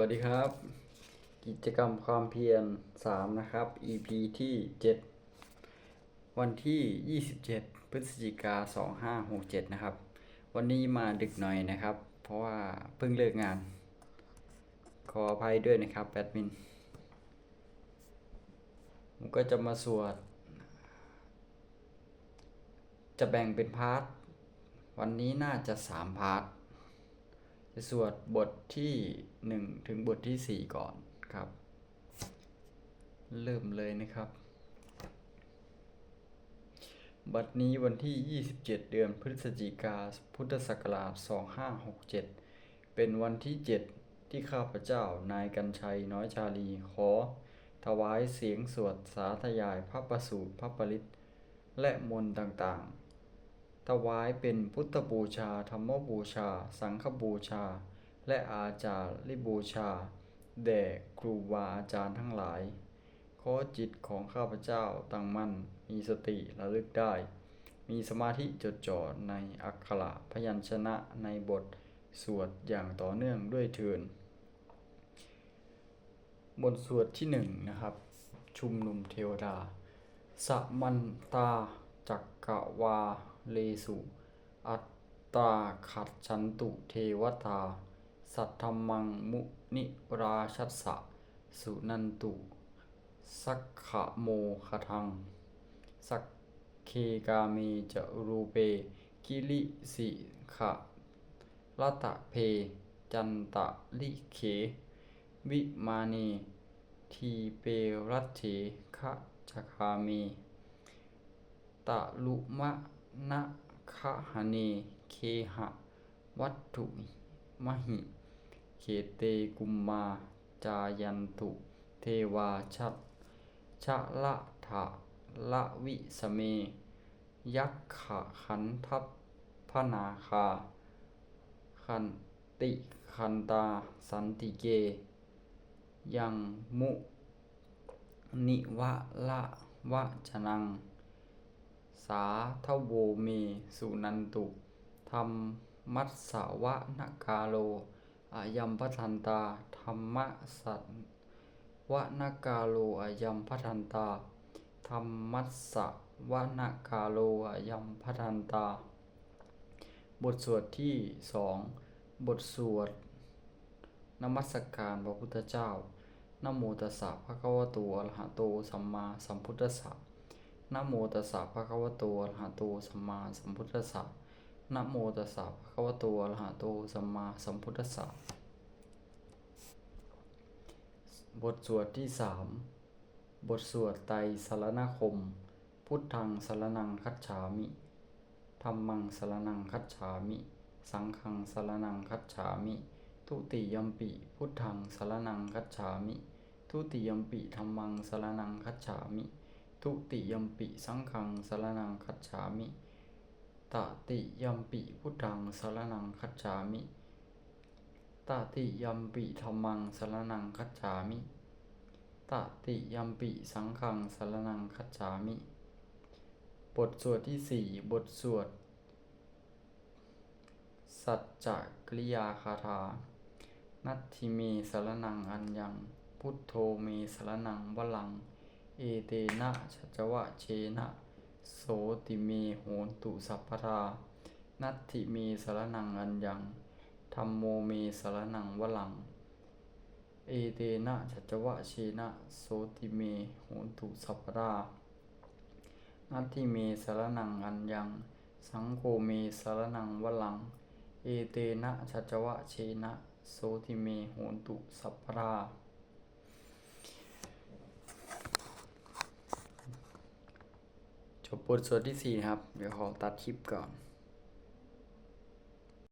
วัสดีครับ กิจกรรมความเพียร 3 นะครับ EP ที่ 7 วันที่ 27 พฤศจิกา 2567 นะครับ วันนี้มาดึกหน่อยนะครับ เพราะว่าเพิ่งเลิกงาน ขออภัยด้วยนะครับแบดมินผมก็จะมาสวด จะแบ่งเป็นพาร์ท วันนี้น่าจะ 3 พาร์ท จะสวดบทที่ 1 ถึงบทที่ 4 ก่อนครับ เริ่มเลยนะครับ บัดนี้วันที่ 27 เดือนพฤศจิกาพุทธศักราช 2567 เป็นวันที่ 7 ที่ข้าพเจ้านายกัญชัยน้อยชาลีขอ ถวายเสียงสวดสาธยายพระประสูตรพระปริตและมนต์ต่างๆ ถวายเป็นพุทธบูชา ธรรมบูชา สังฆบูชา และอาจาริบูชา แด่ครูบาอาจารย์ทั้งหลาย ขอจิตของข้าพเจ้าตั้งมั่น มีสติระลึกได้ มีสมาธิจดจ่อในอักขระพยัญชนะในบทสวดอย่างต่อเนื่องด้วยเทินบทสวดที่หนึ่งนะครับ ชุมนุมเทวดา สมันตาจักกะวา เลสุ อัตตาขัดฉันตุเทวตา สัทธมมังมุนิราชัสสะ สุนันตุ สักขะโมคทัง สักเคกาเมจะรูเป กิลิสิขะละตะเพ จันตะลิเข วิมาเนทีเปรัตเถคะจคาเมตะลุมะ นะคะหเนเคหะ วัตถุมหิเขเตกุมมาจายันตุ เทวาชัตชะละทะละวิสเม ยักขะขันทัพพนาคา ขันติขันตาสันติเก ยังมุ นิวะละวะจนัง สาทโวเมสุนันตุธรรมมัสสาวะนกาโลอายัมพทันตาธรรมสัตวะนกาโลอายัมพทันตาธรรมัสสวะนกาโลอายัมพทันตา บทสวดที่สองบทสวดนมัสการพระพุทธเจ้า นโมตัสสะภะคะวะโตอรหะโตสัมมาสัมพุทธัสสะ นะโมตัสสะภะคะวะโตอะระหะโตสัมมาสัมพุทธัสสะนะโมตัสสะภะคะวะโตอะระหะโตสัมมาสัมพุทธัสสะบทสวดที่สามบทสวดไตรสรณคม พุทธังสารนังคัจฉามิธัมมังสารนังคัจฉามิ สังฆังสารนังคัจฉามิ ทุติยมปิพุทธังสารนังคัจฉามิ ทุติยมปิธัมมังสารนังคัจฉามิ ทุติยมปิสังฆังสารนังคัจฉามิตติยมปิพุทธังสารนังคัจฉามิตติยมปิธัมมังสารนังคัจฉามิตติยมปิสังฆังสารนังคัจฉามิ บทสวดที่สี่บทสวด สัจจกริยาคาถา นัตถิเมสารนังอัญญัง พุทโธเมสารนังวลัง เอเตนะชัจจวะเชนะโสติเมโหนตุสัพพทา นัตถิเมสารนังอัญญังธรรมโมเมสารนังวลัง เอเตนะชัจจวะเชนะโสติเมโหนตุสัพพทานัตถิเมสารนังอัญญัง สังโฆเมสารนังวลัง เอเตนะชัจจวะเชนะโสติเมโหนตุสัพพทา จ บทสวดที่สี่นะครับ เดี๋ยวขอตัดคลิปก่อน